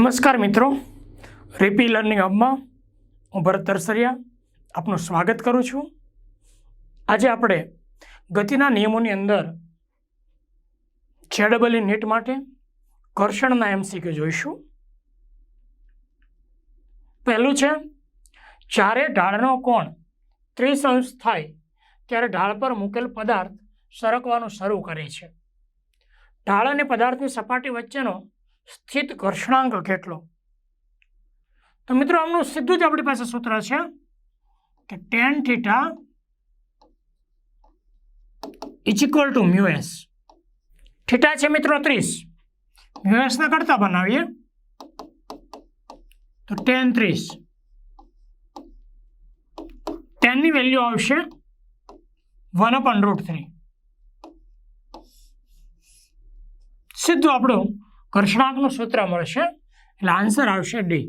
નમસ્કાર મિત્રો. રેપી લર્નિંગ હબમાં હું ભરત તરસરિયા આપનું સ્વાગત કરું છું. આજે આપણે ગતિના નિયમોની અંદર જેડબલઈ નીટ માટે ઘર્ષણના એમસીક્યુ જોઈશું. પહેલું છે, જ્યારે ઢાળનો કોણ ત્રીસ અંશ થાય ત્યારે ઢાળ પર મૂકેલ પદાર્થ સરકવાનું શરૂ કરે છે. ઢાળ અને પદાર્થની સપાટી વચ્ચેનો સ્થિત ઘર્ષણાંક કેટલો? તો મિત્રો, આમનું સીધું જ આપણી પાસે સૂત્ર છે કે tan theta is equal to mu S theta છે મિત્રો ત્રીસ. મ્યુએસના કરતા બનાવીએ તો ટેન ત્રીસ. ટેનની વેલ્યુ આવશે વન અપન રૂટ થ્રી સીધું આપણું ઘર્ષણાંકનું સૂત્ર મળશે એટલે આન્સર આવશે ડી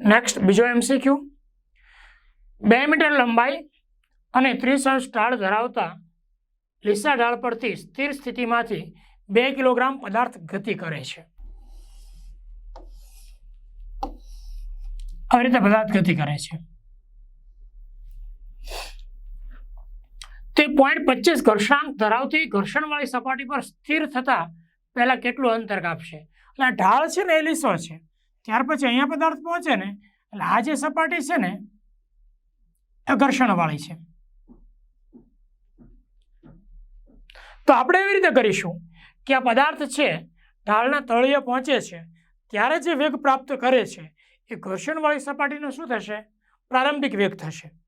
નેક્સ્ટ બીજો એમસીક્યુ બે મીટર લંબાઈ અને ત્રીસ અંશ ઢાળ ધરાવતા લીસા ઢાળ પરથી સ્થિર સ્થિતિમાંથી બે કિલોગ્રામ પદાર્થ ગતિ કરે છે. આવી રીતે પદાર્થ ગતિ કરે છે. તે પોઈન્ટ પચીસ ઘર્ષણાંક ધરાવતી ઘર્ષણવાળી સપાટી પર સ્થિર થતાં પહેલાં કેટલું અંતર કાપશે? એટલે આ ઢાળ છે ને, એ છે. ત્યાર પછી અહીંયા પદાર્થ પહોંચે ને, એટલે આ જે સપાટી છે ને, એ ઘર્ષણવાળી છે. તો આપણે એવી રીતે કરીશું કે આ પદાર્થ છે, ઢાળના તળિયે પહોંચે છે. ત્યારે જે વેગ પ્રાપ્ત કરે છે, એ ઘર્ષણવાળી સપાટીનો શું થશે? પ્રારંભિક વેગ થશે.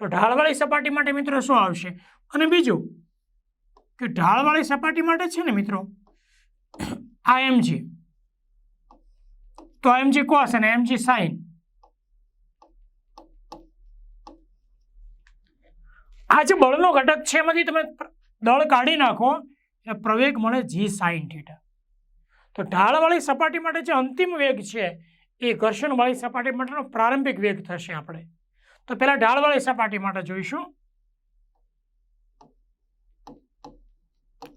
તો ઢાળવાળી સપાટી માટે મિત્રો શું આવશે? અને બીજું કે ઢાળવાળી સપાટી માટે છે ને મિત્રો, આ એમજી તો એમજી કોસ અને એમજી સાઇન આ જે બળનો ઘટક છે એમાંથી તમે દળ કાઢી નાખો એટલે પ્રવેગ મળે જી સાઇન થીટા. તો ઢાળવાળી સપાટી માટે જે અંતિમ વેગ છે, એ ઘર્ષણવાળી સપાટી માટેનો પ્રારંભિક વેગ થશે આપણે. તો પહેલાં ઢાળવાળી સપાટી માટે જોઈશું.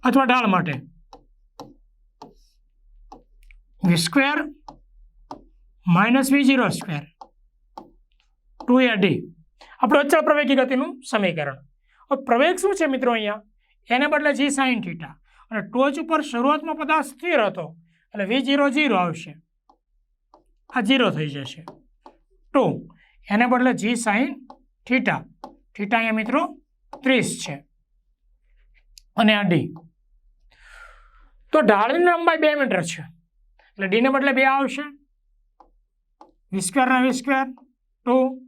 અથવા ઢાળ માટે. V square minus V zero square two A D આપણું અચળ પ્રવેગી ગતિનું સમીકરણ. હવે પ્રવેગ શું છે મિત્રો અહીંયા? એને બદલે જી સાઇન થીટા અને ટોચ ઉપર શરૂઆતમાં પદાર્થ સ્થિર હતો. એટલે વી જીરો જીરો આવશે. આ જીરો થઈ જશે. ટુ એને બદલે જી સાઈન થીટા. થીટા અહીંયા મિત્રો ત્રીસ છે. અને આ ડી. તો ઢાળની લંબાઈ બે મીટર છે. એટલે ડીને બદલે બે આવશે. વિસ્ક્વેરના વિસ્ક્વેર ટુ.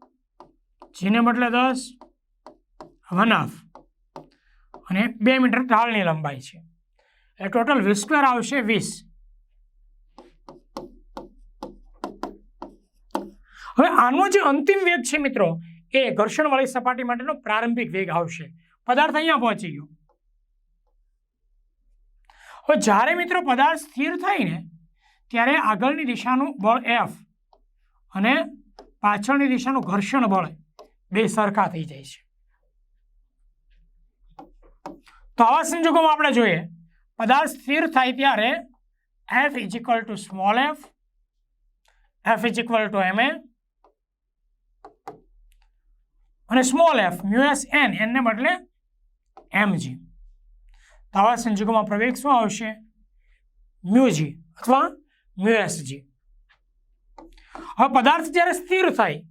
જીને બદલે દસ, વન હાફ. અને બે મીટર ઢાળની લંબાઈ છે. એટલે ટોટલ વી સ્ક્વેર આવશે વીસ. હવે આનો જે અંતિમ વેગ છે મિત્રો, એ ઘર્ષણવાળી સપાટી માટેનો પ્રારંભિક વેગ આવશે. પદાર્થ અહીંયા પહોંચી ગયો. હવે જ્યારે મિત્રો પદાર્થ સ્થિર થાય ને ત્યારે આગળની દિશાનું બળ એફ અને પાછળની દિશાનું ઘર્ષણ બળ બે સરખા થઈ જાય છે. તો આવા સંજોગોમાં આપણે જોઈએ, પદાર્થ સ્થિર થાય ત્યારે F is equal to small F F is equal to M A અને small F mu S N એનને બદલે એમજી તો આવા સંજોગોમાં પ્રવેગ શું આવશે? મ્યુજી અથવા મ્યુએસજી હવે પદાર્થ જ્યારે સ્થિર થાય,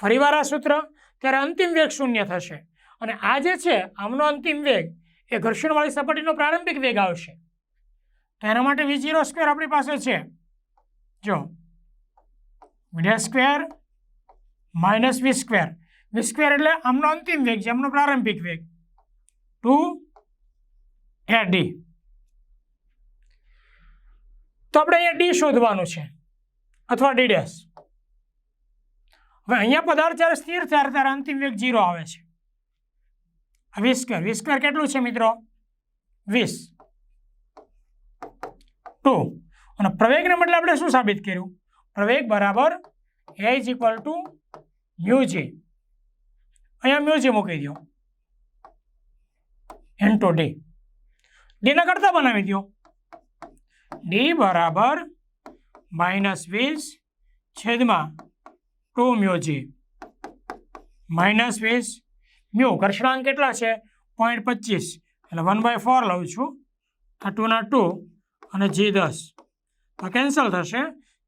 ફરીવાર આ સૂત્ર, ત્યારે અંતિમ વેગ શૂન્ય થશે. અને આ જે છે, આમનો અંતિમ વેગ, એ ઘર્ષણવાળી સપાટીનો પ્રારંભિક વેગ આવશે. તો એના માટે વી જીરો સ્ક્વેર આપણી પાસે છે. જો વીડિયા square minus V square V square એટલે આમનો અંતિમ વેગ છે, આમનો પ્રારંભિક વેગ. ટુ એ ડી તો આપણે અહીંયા ડી શોધવાનું છે, અથવા ડી ડેશ હવે અહીંયા પદાર્થ જ્યારે સ્થિર થાય ત્યારે અંતિમ વેગ જીરો આવે છે. વીસ સ્ક્વેર વીસ સ્ક્વેર કેટલું છે મિત્રો? વીસ. ટુ અને પ્રવેગને બદલે આપણે શું સાબિત કર્યું? પ્રવેગ બરાબર A is equal to mu G અહીંયા મ્યુઝિયમ મૂકી દો એન્ટો ડી ડીના કરતા બનાવી દો ડી બરાબર માઇનસ વીસ છેદમાં ટુ મ્યુ જી માઇનસ વીસ મ્યુ ઘર્ષણાંક કેટલા છે? પોઈન્ટ પચીસ. એટલે વન બાય ફોર લઉં છું. આ ટુના ટુ અને જી દસ. તો કેન્સલ થશે.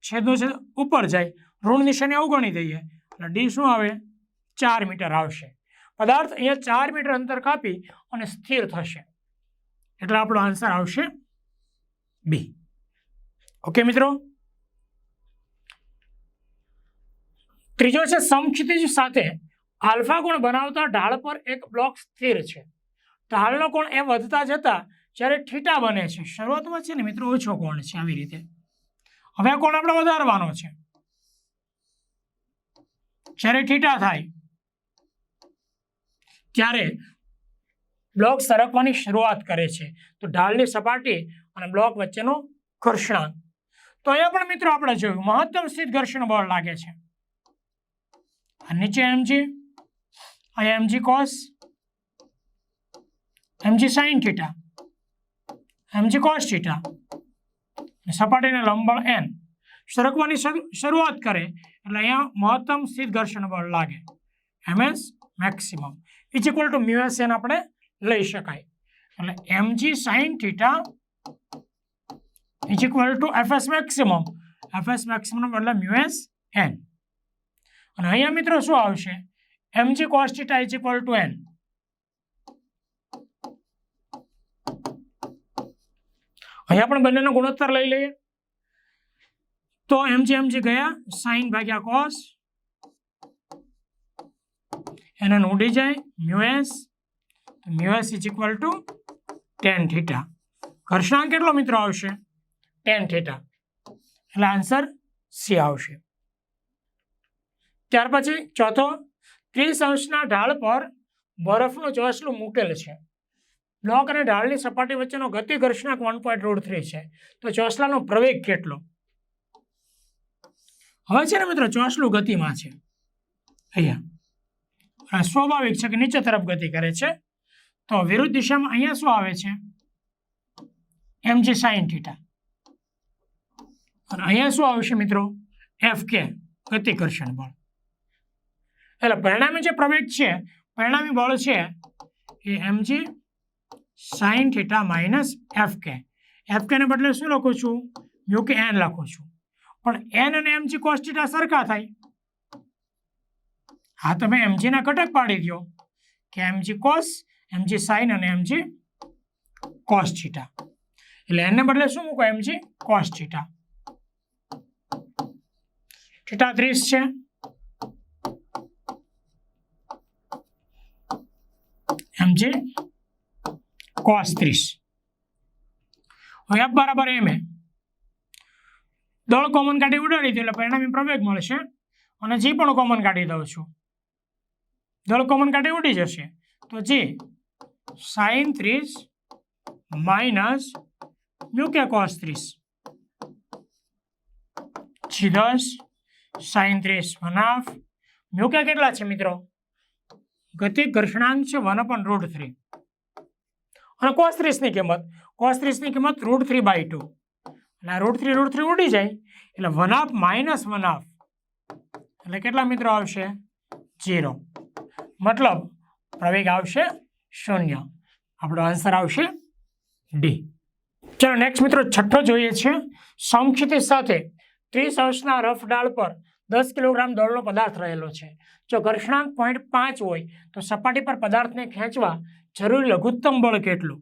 છેદનું છેદ ઉપર જાય. ઋણ નિશાની અવગણી દઈએ. એટલે ડી શું આવે? ચાર મીટર આવશે. પદાર્થ અહીંયા ચાર મીટર અંતર કાપી અને સ્થિર થશે. એટલે આપણો આન્સર આવશે બી ઓકે મિત્રો? ત્રીજો છે, સમક્ષિતિજ સાથે આલ્ફા કોણ બનાવતા ઢાળ પર એક બ્લોક સ્થિર છે. ઢાળનો કોણ એ વધતા જતા જ્યારે ઠીટા બને છે. શરૂઆતમાં છે ને મિત્રો ઓછો કોણ છે આવી રીતે. હવે કોણ આપણે વધારવાનો છે? જ્યારે ઠીટા થાય ત્યારે બ્લોક સરકવાની શરૂઆત કરે છે. તો ઢાળની સપાટી અને બ્લોક વચ્ચેનો ઘર્ષણાંક તો અહીંયા પણ મિત્રો આપણે જોયું, મહત્તમ સ્થિત ઘર્ષણ બળ લાગે છે. નીચે એમજી અહીંયા MG cos MG sine theta MG cos theta સપાટીને લંબળ એન સરકવાની શરૂ- શરૂઆત કરે, એટલે અહીંયા મહત્તમ સ્થિત ઘર્ષણ બળ લાગે. MS maximum is equal to mu s N આપણે લઈ શકાય. એટલે MG sine theta is equal to FS maximum FS maximum એટલે મ્યુએસ એન અને અહીંયા મિત્રો શું આવશે? MG cos theta is equal to N અહીંયા પણ બંનેનો ગુણોત્તર લઈ લઈએ. તો એમજી એમજી ગયા સાઈન ભાગ્યા કોસ એને ઉડી જાય mu S mu S is equal to tan theta ઘર્ષણાંક કેટલો મિત્રો આવશે? ટેન થીટા એટલે આન્સર સી આવશે. ત્યાર પછી ચોથો, ત્રીસ અંશના ઢાળ પર બરફનું ચોસલું મૂકેલ છે. બ્લોક અને ઢાળની સપાટી વચ્ચેનો ગતિ ઘર્ષણાંક વન પોઈન્ટ રોડ થ્રી છે. તો ચોસલાનો પ્રવેગ કેટલો? હવે છે ને મિત્રો, ચોસલું ગતિમાં છે. અહીંયા. સ્વાભાવિક છે કે નીચે તરફ ગતિ કરે છે. તો વિરુદ્ધ દિશામાં અહીંયા શું આવે છે? એમ જે સાઈન થીટા. અને અહીંયા શું આવશે મિત્રો? એફ કે, ગતિકર્ષણ બળ. એટલે પરિણામી જે પ્રવેગ છે, પરિણામી બળ છે, એ MG sine theta minus F K. F K ને બદલે શું લખું છું? મ્યુ કે એન લખું છું. પણ એન અને એમજી કોસ કોસ્ટિટા સરખા થાય. હા, તમે એમજીના ઘટક પાડી દો કે એમજી કોસ એમજી સાઈન અને એમજી કોસ ચીટા એટલે એને બદલે શું મૂકો? એમજી કોસ ચીટા ચીટા ત્રીસ છે. એમજી કોસ ત્રીસ. હવે એફ બરાબર એમ એ દળ કોમન કાઢી ઉડાડી દો એટલે પરિણામી પ્રવેગ મળશે. અને જી પણ કોમન કાઢી દઉં છું. દળ કોમન કાઢી ઉડી જશે. તો જી સાઈન ત્રીસ માઇનસ મ્યુક્યા કોસ ત્રીસ? જી દસ સાઈન ત્રીસ વન હાફ મ્યુક્યા કેટલા છે મિત્રો? ગતિ ઘર્ષણાંક છે વન અપન રૂટ થ્રી અને કોસ ત્રીસની કિંમત કોસ ત્રીસની કિંમત રૂટ થ્રી બાય ટુ એટલે આ રૂટ થ્રી રૂટ થ્રી ઉડી જાય, એટલે one half minus one half એટલે કેટલા મિત્રો આવશે? જીરો મતલબ પ્રવેગ આવશે શૂન્ય. આપણો આન્સર આવશે ડી ચાલો નેક્સ્ટ મિત્રો છઠ્ઠો જોઈએ છીએ સમક્ષિતિ સાથે ત્રીસ અંશના રફ ડાળ પર દસ કિલોગ્રામ દળનો પદાર્થ રહેલો છે. જો ઘર્ષણાંક પોઈન્ટ પાંચ હોય, તો સપાટી પર પદાર્થને ખેંચવા જરૂરી લઘુત્તમ બળ કેટલું?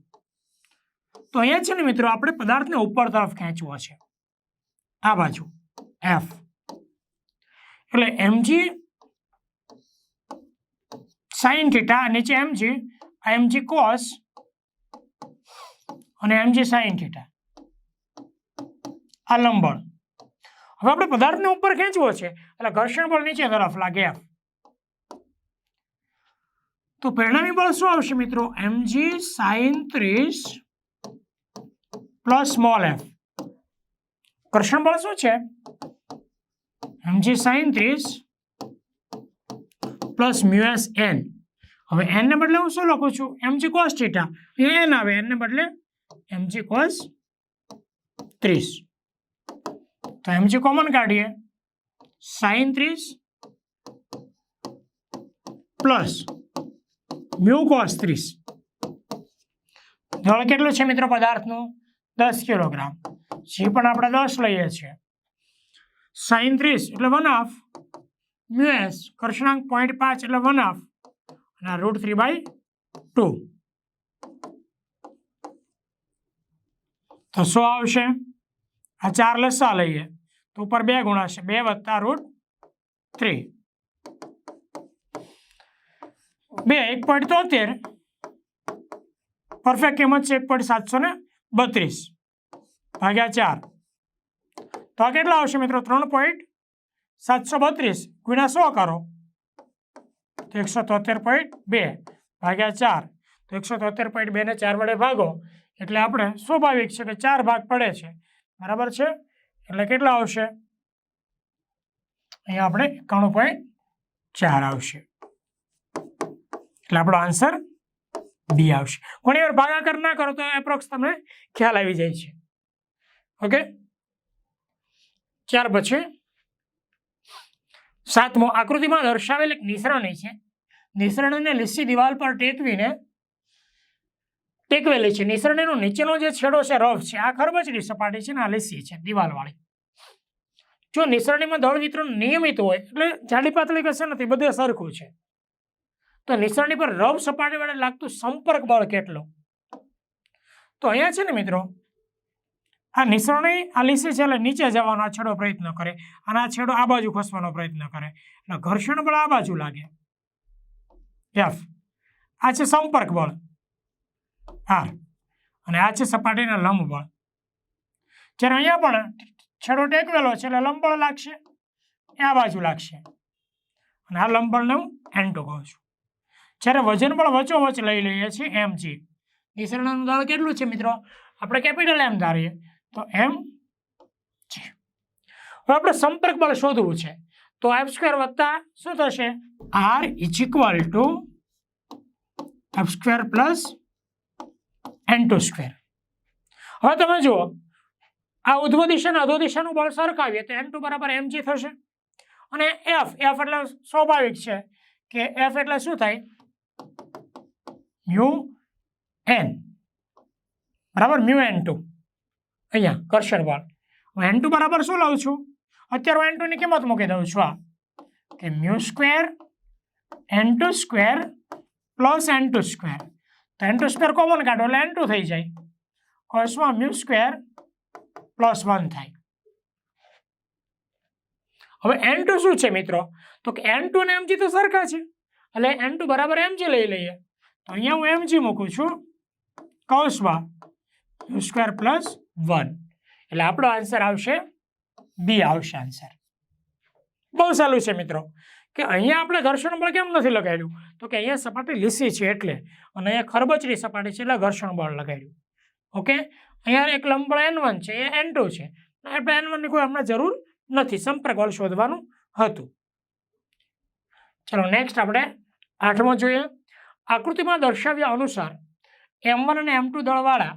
તો અહીંયા છે ને મિત્રો, આપણે પદાર્થને ઉપર તરફ ખેંચવો છે. આ બાજુ એફ એટલે એમજી સાઈન થીટા નીચે એમજી આ એમજી કોસ અને એમજી સાઈન થીટા આ લંબળ હવે આપણે પદાર્થને ઉપર ખેંચવો છે, એટલે ઘર્ષણ બળ નીચે તરફ લાગે એફ તો પરિણામી બળ શું આવશે મિત્રો? એમજી સાઈન ત્રીસ પ્લસ સ્મોલ એફ ઘર્ષણ બળ શું છે? એમજી સાઈન ત્રીસ પ્લસ મ્યુએસ એન હવે એન ને બદલે હું શું લખું છું? એમજી કોસ થીટા એ એન આવે એન ને બદલે એમજી કોસ ત્રીસ. તો એમજી કોમન કાઢીએ. સાઈન ત્રીસ પ્લસ મ્યુ કોસ ત્રીસ. દળ કેટલું છે મિત્રો પદાર્થનું? દસ કિલોગ્રામ. જે પણ આપણે દસ લઈએ છીએ. સાઈન ત્રીસ એટલે વન હાફ મ્યુ એસ કર્ષણાંક પોઈન્ટ પાંચ એટલે વન હાફ અને આ રૂટ થ્રી બાય ટુ તો શું આવશે? આ ચાર લસા લઈએ. તો ઉપર બે ગુણાશે. બે વત્તા રૂટ થ્રી બે, એક પોઈન્ટ તોતેર. પરફેક્ટ કિંમત છે એક પોઈન્ટ સાતસો ને બત્રીસ. ભાગ્યા ચાર. તો આ કેટલા આવશે મિત્રો? ત્રણ પોઈન્ટ સાતસો બત્રીસ. ગુણ્યા સો કરો. તો એકસો તોતેર પોઈન્ટ બે ભાગ્યા ચાર. તો એકસો તોતેર પોઈન્ટ બેને ચાર વડે ભાગો, એટલે આપણે સ્વાભાવિક છે કે ચાર ભાગ પડે છે. બરાબર છે? એટલે કેટલા આવશે? અહીંયા આપણે એકાણું પોઈન્ટ ચાર આવશે. એટલે આપણો આન્સર બી આવશે. ઘણી વાર ભાગાકાર ના કરો તો એપ્રોક્સ તમને ખ્યાલ આવી જાય છે. ઓકે ત્યાર પછી સાતમો આકૃતિમાં દર્શાવેલ એક નિસરણી છે. નિસરણીને લીસી દિવાલ પર ટેકવીને ટેકવેલી છે. નિસરણીનો નીચેનો જે છેડો છે, રફ છે, આ ખરબચડી સપાટી છે ને આ લીસી છે, દિવાલવાળી. જો નિસરણીમાં દળ વિતરણ નિયમિત હોય, એટલે જાડી પાતળી કશે નથી, બધે સરખું છે. તો નિસરણી પર રફ સપાટી વડે લાગતું સંપર્ક બળ કેટલો? તો અહીંયા છે ને મિત્રો આ નિસરણી આ લીસી છે એટલે નીચે જવાનો આ છેડો પ્રયત્ન કરે અને આ છેડો આ બાજુ ખસવાનો પ્રયત્ન કરે. એટલે ઘર્ષણ બળ આ બાજુ લાગે. એફ આ છે સંપર્ક બળ. આર અને આ છે સપાટીના લંબ બળ. જ્યારે અહીંયા પણ છેડો ટેકવેલો છે એટલે લંબળ લાગશે, એ આ બાજુ લાગશે. અને આ લંબળને હું એન્ટો કહું છું. જ્યારે વજન પણ વચ્ચોવચ લઈ લઈએ છીએ એમ જી નિસરણનું દળ કેટલું છે મિત્રો? આપણે કેપિટલ એમ ધારીએ. તો એમ છે. હવે આપણે સંપર્ક બળ શોધવું છે. તો એફ સ્ક્વેર વત્તા શું થશે? R is equal to F square plus N two square. હવે તમે જુઓ, આ ઉધ્વ દિશા અધો દિશાનું બળ સરખાવીએ તો એમ ટુ બરાબર એમ જી થશે. અને એફ એફ એટલે સ્વાભાવિક છે કે એફ એટલે શું થાય? Mu N. બરાબર? Mu N two. અહીંયા, કર્સર બાર હું એન ટુ બરાબર શું લઉં છું? અત્યારે હું એન ટુની કિંમત મૂકી દઉં છું આ કે mu square N two square plus N two square. તો એન ટુ સ્ક્વેર કોમન કાઢો, એટલે એન ટુ થઈ જાય. કોર્સમાં મ્યુ સ્ક્વેર પ્લસ વન થાય. હવે એન ટુ શું છે મિત્રો? તો કે એન ટુ અને એમજી તો સરખા છે. એટલે એન ટુ બરાબર એમજી લઈ લઈએ. તો અહીંયા હું એમજી મૂકું છું કૌશમાં મ્યુ સ્ક્વેર પ્લસ વન. એટલે આપણો આન્સર આવશે બી આવશે આન્સર બહુ સારું છે મિત્રો. કે અહીંયા આપણે ઘર્ષણ બળ કેમ નથી લગાડ્યું? તો કે અહીંયા સપાટી લીસી છે એટલે. અને અહીંયા ખરબચડી સપાટી છે એટલે ઘર્ષણ બળ લગાડ્યું. ઓકે? અહીંયા એક લંબળ એન વન છે, એ એન ટુ છે. એટલે એન વનની કોઈ હમણાં જરૂર નથી. સંપર્ક બળ શોધવાનું હતું. ચલો નેક્સ્ટ આપણે આઠમો જોઈએ. આકૃતિમાં દર્શાવ્યા અનુસાર એમ વન અને એમ ટુ દળવાળા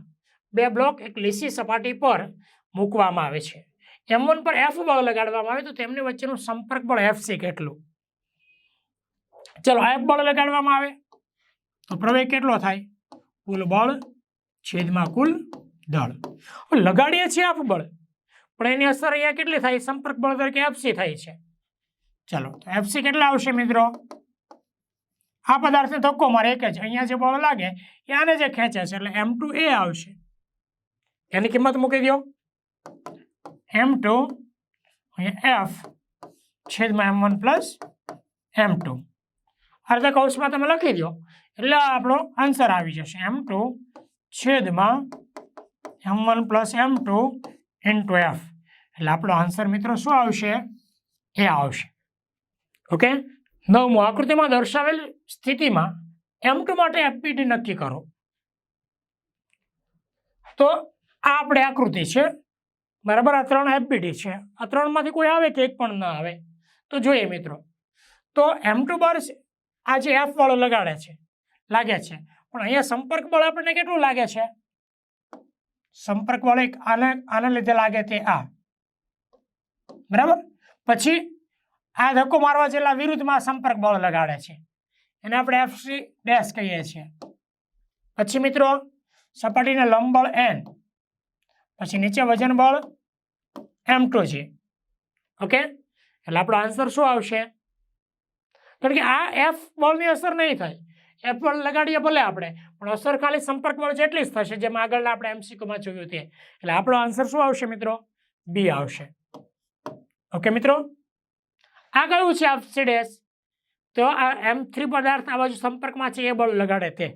બે બ્લોક એક લીસી સપાટી પર મૂકવામાં આવે છે. એમ વન પર એફ બળ લગાડવામાં આવે તો તેમની વચ્ચેનું સંપર્ક બળ એફ સી કેટલું? ચલો એફ બળ લગાડવામાં આવે. તો પ્રવેગ કેટલો થાય? કુલ બળ છેદમાં કુલ દળ. લગાડીએ છીએ એફ બળ. પણ એની અસર અહીંયા કેટલી થાય? સંપર્ક બળ તરીકે એફસી થાય છે. ચલો, તો એફસી કેટલા આવશે મિત્રો? આ પદાર્થને ધક્કો મારે એક જ. અહીંયા જે બળ લાગે એ આને જે ખેંચે છે, એટલે એમ ટુ એ આવશે. એની કિંમત મૂકી દો એમ ટુ અહીંયા એફ છેદમાં M one plus M two. અર્ધ કૌશમાં તમે લખી દો એટલે આપણો આન્સર આવી જશે એમ ટુ છેદમાં M one plus M two into F. એટલે આપણો આન્સર મિત્રો શું આવશે? એ આવશે. ઓકે? નવમું, આકૃતિમાં દર્શાવેલ સ્થિતિમાં એમ ટુ માટે એફપીટી નક્કી કરો. તો આ આપણે આકૃતિ છે. બરાબર? આ ત્રણ એફપીટી છે. આ ત્રણમાંથી કોઈ આવે કે એક પણ ના આવે? તો જોઈએ મિત્રો. તો એમ ટુ બાર આ જે એફ વાળો લગાડે છે. લાગે છે. પણ અહીંયા સંપર્ક બળ આપણને કેટલું લાગે છે? સંપર્ક બળ એક આને આને લીધે લાગે તે આ. બરાબર? પછી આ ધક્કો મારવા જેટલા વિરુદ્ધમાં સંપર્ક બળ લગાડે છે. એને આપણે એફસી ડેશ કહીએ છીએ. પછી મિત્રો સપાટીને લંબ બળ એન પછી નીચે વજન બળ એમ ટુ છે. ઓકે એટલે આપણો આન્સર શું આવશે? કારણ કે આ એફ બળની અસર નહીં થાય. એફ બળ લગાડીએ ભલે આપણે, પણ અસર ખાલી સંપર્ક બળ જેટલી જ થશે, જેમ આગળના આપણે એમસીક્યુમાં જોયું તે. એટલે આપણો આન્સર શું આવશે મિત્રો? બી આવશે. ઓકે મિત્રો? આ કયું છે એફસી ડેશ તો આ એમ થ્રી પદાર્થ આ બાજુ સંપર્કમાં છે એ બળ લગાડે તે.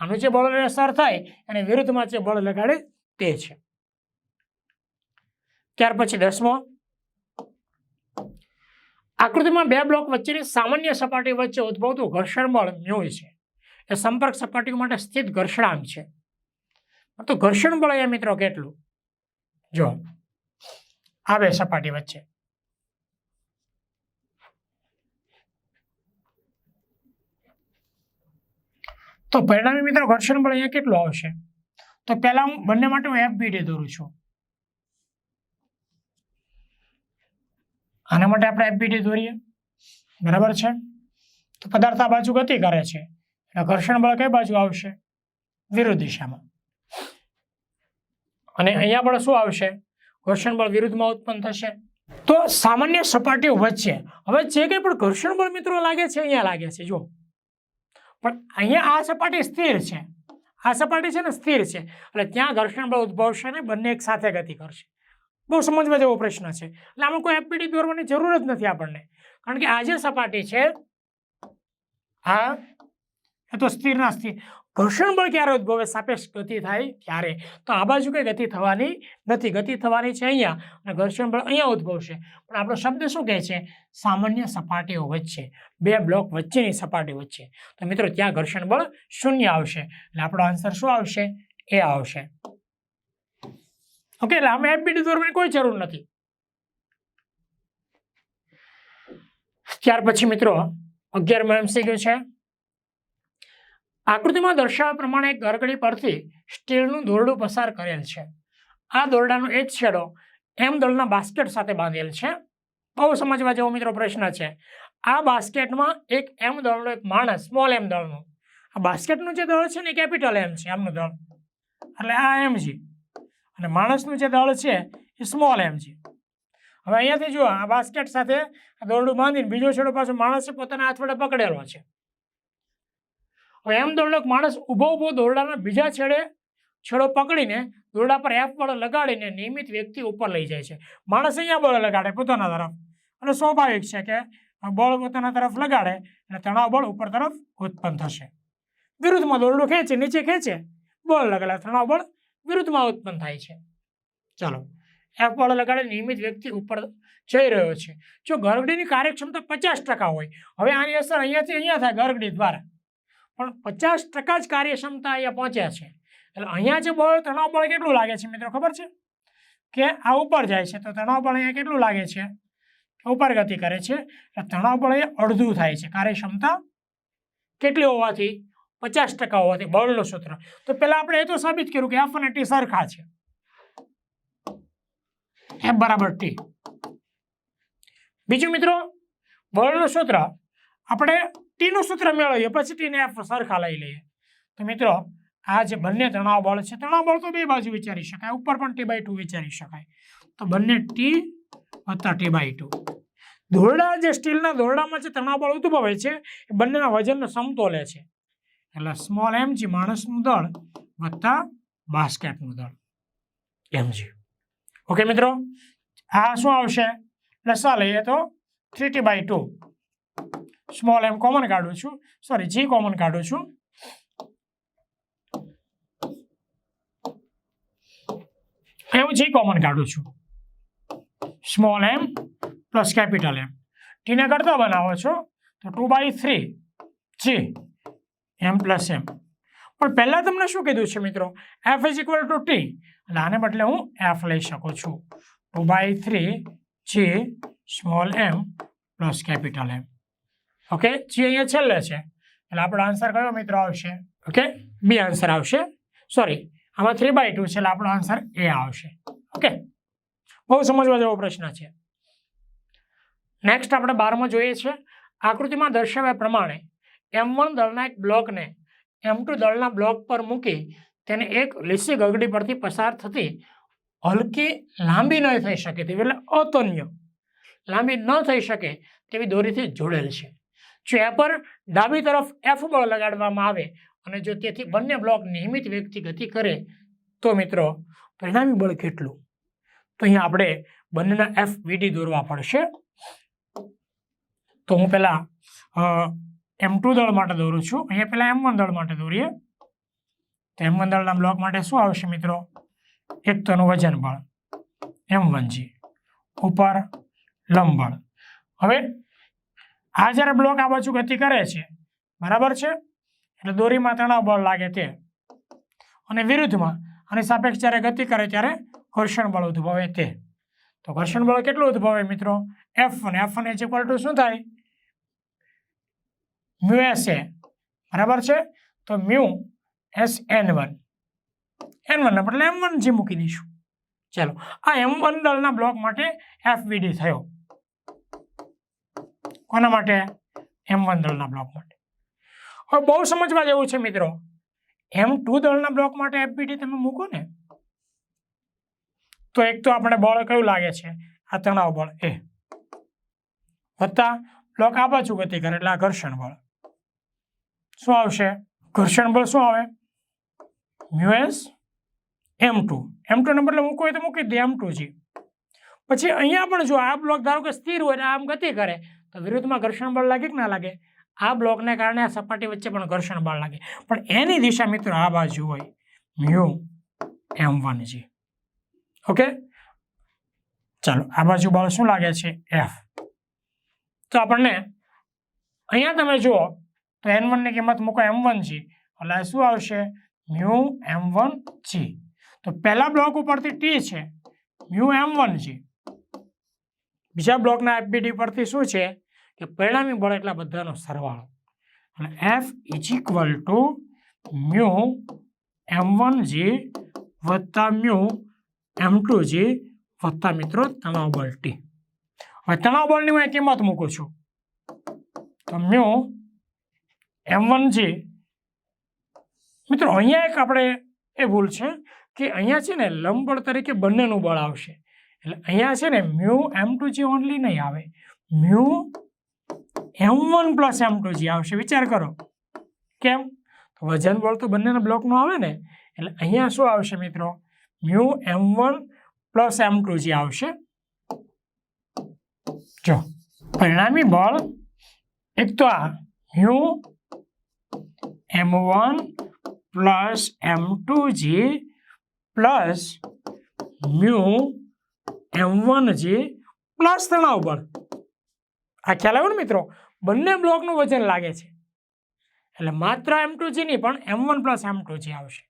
આનું જે બળની અસર થાય, એને વિરુદ્ધમાં જે બળ લગાડે તે છે. ત્યાર પછી દસમો. આકૃતિમાં બે બ્લોક વચ્ચેની સામાન્ય સપાટી વચ્ચે ઉદ્ભવતું ઘર્ષણ બળ મ્યુ છે. એ સંપર્ક સપાટીઓ માટે સ્થિત ઘર્ષણાંક છે. તો ઘર્ષણ બળ અહીંયા મિત્રો કેટલું? જો, આ બે સપાટી વચ્ચે. તો પરિણામી મિત્રો ઘર્ષણ બળ અહીંયા કેટલું આવશે? તો પહેલા હું બંને માટે હું એફ બીડી દોરું છું. આના માટે આપણે એફબીટી દોરીએ. બરાબર છે? તો પદાર્થ આ બાજુ ગતિ કરે છે. એટલે ઘર્ષણ બળ કઈ બાજુ આવશે? વિરુદ્ધ દિશામાં. અને અહીંયા પણ શું આવશે? ઘર્ષણ બળ વિરુદ્ધમાં ઉત્પન્ન થશે. તો સામાન્ય સપાટીઓ વચ્ચે. હવે જે કંઈ પણ ઘર્ષણ બળ મિત્રો લાગે છે, અહીંયા લાગે છે. જો પણ અહીંયા આ સપાટી સ્થિર છે. આ સપાટી છે ને સ્થિર છે. એટલે ત્યાં ઘર્ષણ બળ ઉદ્ભવશે ને બંને એક સાથે ગતિ કરશે. બહુ સમજવા જેવો પ્રશ્ન છે. એટલે આમાં કોઈ એફપીડી દોરવાની જરૂર જ નથી આપણને. કારણ કે આ જે સપાટી છે, હા, એ તો સ્થિર ના સ્થિર. ઘર્ષણ બળ ક્યારે ઉદ્ભવે? સાપેક્ષ ગતિ થાય ત્યારે. તો આ બાજુ કંઈ ગતિ થવાની નથી. ગતિ થવાની છે અહીંયા અને ઘર્ષણ બળ અહીંયા ઉદ્ભવશે. પણ આપણો શબ્દ શું કહે છે? સામાન્ય સપાટીઓ વચ્ચે. બે બ્લોક વચ્ચેની સપાટી વચ્ચે. તો મિત્રો, ત્યાં ઘર્ષણ બળ શૂન્ય આવશે. એટલે આપણો આન્સર શું આવશે? એ આવશે. ઓકે, એટલે આમાં એફબીડી દોરવાની કોઈ જરૂર નથી. ત્યાર પછી મિત્રો, અગિયારમાં એમસીક્યુ છે. આકૃતિમાં દર્શાવ્યા પ્રમાણે ગરગડી પરથી સ્ટીલનું દોરડું પસાર કરેલ છે. આ દોરડાનો એક છેડો એમ દળના બાસ્કેટ સાથે બાંધેલ છે. બહુ સમજવા જેવો મિત્રો પ્રશ્ન છે. આ બાસ્કેટમાં એક એમ દળનો એક માણસ, સ્મોલ એમ દળનું. આ બાસ્કેટનું જે દળ છે ને કેપિટલ એમ છે એમનું દળ. એટલે આ એમ છે અને માણસનું જે દળ છે એ સ્મોલ એમ છે હવે અહીંયાથી જુઓ, આ બાસ્કેટ સાથે દોરડું બાંધીને બીજો છેડો પાછો માણસે પોતાના હાથ વડે પકડેલો છે. એમ દોરડો માણસ ઊભો ઊભો દોરડાના બીજા છેડે છેડો પકડીને દોરડા પર એફ બળ લગાડીને નિયમિત વ્યક્તિ ઉપર લઈ જાય છે. માણસ અહીંયા બળ લગાડે પોતાના તરફ. અને સ્વાભાવિક છે કે બળ પોતાના તરફ લગાડે અને તણાવ બળ ઉપર તરફ ઉત્પન્ન થશે. વિરુદ્ધમાં દોરડું ખેંચે, નીચે ખેંચે, બળ લગાડે, તણાવ બળ વિરુદ્ધમાં ઉત્પન્ન થાય છે. ચાલો એફ બળ લગાડે નિયમિત વ્યક્તિ ઉપર જઈ રહ્યો છે. જો ગરગડીની કાર્યક્ષમતા પચાસ ટકા હોય, હવે આની અસર અહીંયાથી અહીંયા થાય ગરગડી દ્વારા. પણ પચાસ ટકા જ કાર્યક્ષમતા અહીંયા પહોંચ્યા છે. એટલે અહીંયા જે બળ, તણાવ બળ કેટલું લાગે છે મિત્રો ખબર છે? કે આ ઉપર જાય છે. તો તણાવ બળ અહીંયા કેટલું લાગે છે? ઉપર ગતિ કરે છે. એટલે તણાવ બળ એ અડધું થાય છે. કાર્યક્ષમતા કેટલી હોવાથી? પચાસ ટકા હોવાથી, બળનું સૂત્ર. તો પહેલાં આપણે એ તો સાબિત કર્યું કે એફ અને ટી સરખા છે. એફ બરાબર ટી બીજું મિત્રો, બળનું સૂત્ર આપણે ટીનું સૂત્ર મેળવીએ, પછી ટીને સરખા લઈ લઈએ. તો મિત્રો, આ જે બંને તણાવ બળ છે, તણાવ બળ તો બે બાજુ વિચારી શકાય, ઉપર પણ ટી બાય ટુ વિચારી શકાય. તો બંને ટી વત્તા ટી બાય ટુ દોરડા જે સ્ટીલના દોરડામાં જે તણાવ બળ ઉદભવે છે, એ બંનેના વજનને સમતોલે છે. એટલે સ્મોલ એમ જી માણસનું દળ વત્તા બાસ્કેટનું દળ. એમજી ઓકે મિત્રો? આ શું આવશે? લસા લઈએ તો three T by two small M common કાઢું છું. સોરી જી કોમન કાઢું છું. હું જી કોમન કાઢું છું. Small M plus capital M ટીને કરતા બનાવો છો તો two by three G M plus M પણ પહેલાં તમને શું કીધું છે મિત્રો? F is equal to T એટલે આને બદલે હું એફ લઈ શકું છું. Two by three G small M plus capital M okay જે અહીંયા છેલ્લે છે. એટલે આપણો આન્સર કયો મિત્રો આવશે? ઓકે બી આન્સર આવશે. સોરી આમાં થ્રી બાય ટુ છે એટલે આપણો આન્સર એ આવશે. ઓકે બહુ સમજવા જેવો પ્રશ્ન છે. નેક્સ્ટ આપણે બારમાં જોઈએ છે. આકૃતિમાં દર્શાવ્યા પ્રમાણે એમ વન દળના એક બ્લોકને એમ ટુ દળના બ્લોક પર મૂકી તેને એક લીસી ગગડી પરથી પસાર થતી હલકી લાંબી ન થઈ શકે તેવી એટલે અતન્ય. લાંબી ન થઈ શકે તેવી દોરીથી જોડેલ છે. જો એ પર ડાબી તરફ એફ બળ લગાડવામાં આવે અને જો તેથી બંને બ્લોક નિયમિત વ્યક્તિ ગતિ કરે તો મિત્રો પરિણામી બળ કેટલું? તો અહીંયા આપણે બંનેના એફ વીડી દોરવા પડશે. તો હું પહેલાં એમ ટુ દળ માટે દોરું છું. અહીંયા પહેલાં એમ વન દળ માટે દોરીએ. તો એમ વન દળના બ્લોક માટે શું આવશે મિત્રો? એક તોનું વજન બળ એમ વનજી ઉપર લંબ બળ. હવે આ જ્યારે બ્લોક આ બાજુ ગતિ કરે છે, બરાબર છે? એટલે દોરીમાં તણાવ બળ લાગે તે. અને વિરુદ્ધમાં અને સાપેક્ષ જ્યારે ગતિ કરે ત્યારે ઘર્ષણ બળ ઉદ્ભવે તે. તો ઘર્ષણ બળ કેટલું ઉદ્ભવે મિત્રો? F one F one H equal to શું થાય? મ્યુ એસ એ બરાબર છે? તો mu S N one N one એટલે એમ વન જી મૂકી દઈશું. ચાલો. આ એમ વન દળના બ્લોક માટે એફ થયો. કોના માટે? એમ વન દળના બ્લોક માટે. હવે બહુ સમજવા જેવું છે મિત્રો. એમ ટુ દળના બ્લોક માટે એફબીડી તમે મૂકો ને, તો એક તો આપણે બળ કયું લાગે છે? આ તણાવ બળ એ વત્તા બ્લોક આ બાજુ ગતિ કરે, એટલે આ ઘર્ષણ બળ. શું આવશે? ઘર્ષણ બળ શું આવે? Mu S M two. M two number મૂકવું હોય તો મૂકી દે, એમ ટુ જી. પછી અહીંયા પણ જો આ બ્લોક ધારો કે સ્થિર હોય ને આમ ગતિ કરે તો વિરુદ્ધમાં ઘર્ષણ બળ લાગે કે ના લાગે? આ બ્લોકને કારણે આ સપાટી વચ્ચે પણ ઘર્ષણ બળ લાગે. પણ એની દિશા મિત્રો આ બાજુ હોય. Mu M one G. Okay? ચાલો, આ બાજુ બળ શું લાગે છે? એફ. તો આપણને અહીંયા તમે જુઓ, તો એન વનની કિંમત મૂકો એમ વન જી. એટલે શું આવશે? Mu M one G. તો પહેલા બ્લોક ઉપરથી ટી છે. Mu M one G. બીજા બ્લોકના એફબીડી પરથી શું છે? કે પરિણામી બળ એટલા બધાનો સરવાળો. અને F is equal to mu M one G વત્તા મ્યુ એમ ટુ જી વત્તા મિત્રો તણાવ બળ ટી હવે તણાવ બળની હું એ કિંમત મૂકું છું. તો મ્યુ એમ વન જી મિત્રો અહીંયા એક આપણે એ ભૂલ છે કે અહીંયા છે ને લંબ તરીકે બંનેનું બળ આવશે. એટલે અહીંયા છે ને મ્યુ એમ ટુ જે ઓનલી નહીં આવે. Mu M one plus M two G આવશે. વિચાર કરો. કેમ? તો વજન બળ તો બંનેના બ્લોકનું આવે ને, એટલે અહીંયા શું આવશે મિત્રો? Mu M one plus M two G આવશે. જો, પરિણામી બળ એક તો આ, mu M one plus M two G plus mu M one G plus તણાવ બળ. આ ખ્યાલ આવ્યો ને મિત્રો? બંને બ્લોકનું વજન લાગે છે. એટલે માત્ર એમ ટુ જી નહીં, પણ M one plus M two G આવશે.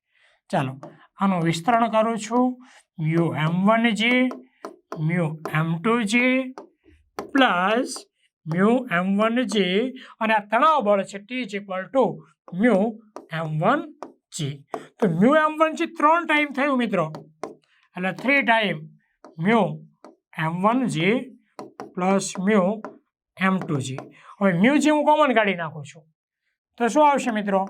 ચાલો, આનું વિસ્તરણ કરું છું. Mu M one G mu M two G plus mu M one G અને આ તણાવ બળ છે T is equal to mu M one G તો મ્યુ એમ વન જી ત્રણ ટાઈમ થયું મિત્રો. એટલે three time mu M one G plus mu M two G. હવે મ્યુજી હું કોમન કાઢી નાખું છું. તો શું આવશે મિત્રો?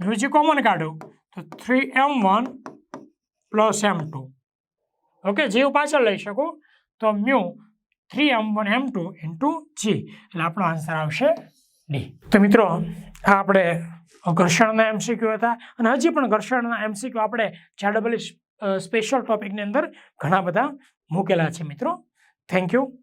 મ્યુજી કોમન કાઢું. તો three M one plus M two. Okay, જે હું પાછળ લઈ શકું. તો mu three M one M two into G. એટલે આપણો આન્સર આવશે ડી. તો મિત્રો, આ આપણે ઘર્ષણના એમસીક્યુ હતા. અને હજી પણ ઘર્ષણના એમસીક્યુ આપણે જાડબલી સ્પેશિયલ ટોપિકની અંદર ઘણા બધા મૂકેલા છે મિત્રો. Thank you.